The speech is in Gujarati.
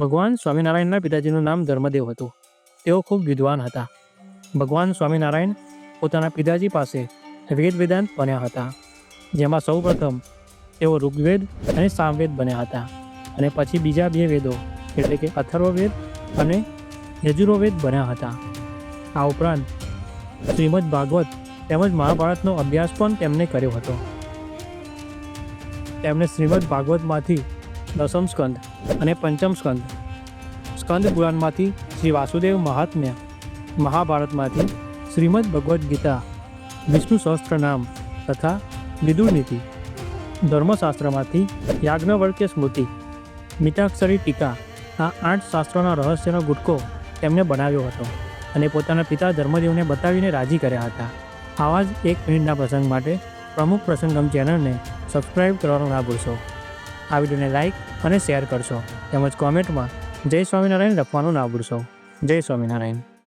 ભગવાન સ્વામિનારાયણના પિતાજીનું નામ ધર્મદેવ હતું. તેઓ ખૂબ વિદ્વાન હતા. ભગવાન સ્વામિનારાયણ પોતાના પિતાજી પાસે વેદ વેદાંત બન્યા હતા. જેમાં સૌપ્રથમ તેઓ ઋગ્વેદ અને સામવેદ બન્યા હતા અને પછી બીજા બે વેદો, એટલે કે અથર્વવેદ અને યજુર્વેદ બન્યા હતા. આ ઉપરાંત શ્રીમદ ભાગવત તેમજ મહાભારતનો અભ્યાસ પણ તેમણે કર્યો હતો. તેમણે શ્રીમદ ભાગવતમાંથી દસમ સ્કંદ અને પંચમ સ્કંદ. સ્કંદ પુરાણમાંથી શ્રી વાસુદેવ મહાત્મ્ય મહાભારતમાંથી શ્રીમદ ભગવદ્ ગીતા, વિષ્ણુ સહસ્ત્ર નામ તથા વિદુર નીતિ, ધર્મશાસ્ત્રમાંથી યાજ્ઞવર્ક્ય સ્મૃતિ, મિતાક્ષરી ટીકા આ આઠ શાસ્ત્રોના રહસ્યનો ગુટકો તેમણે બનાવ્યો હતો અને પોતાના પિતા ધર્મદેવને બતાવીને રાજી કર્યા હતા. આવા જ એક મિનિટના પ્રસંગ માટે પ્રમુખ પ્રસંગમ ચેનલને સબસ્ક્રાઇબ કરવાનું ના ભૂલશો. આ વિડીયોને લાઇક અને શેર કરશો. તેમજ કોમેન્ટમાં જય સ્વામિનારાયણ લખવાનું ના ભૂલશો. જય સ્વામિનારાયણ.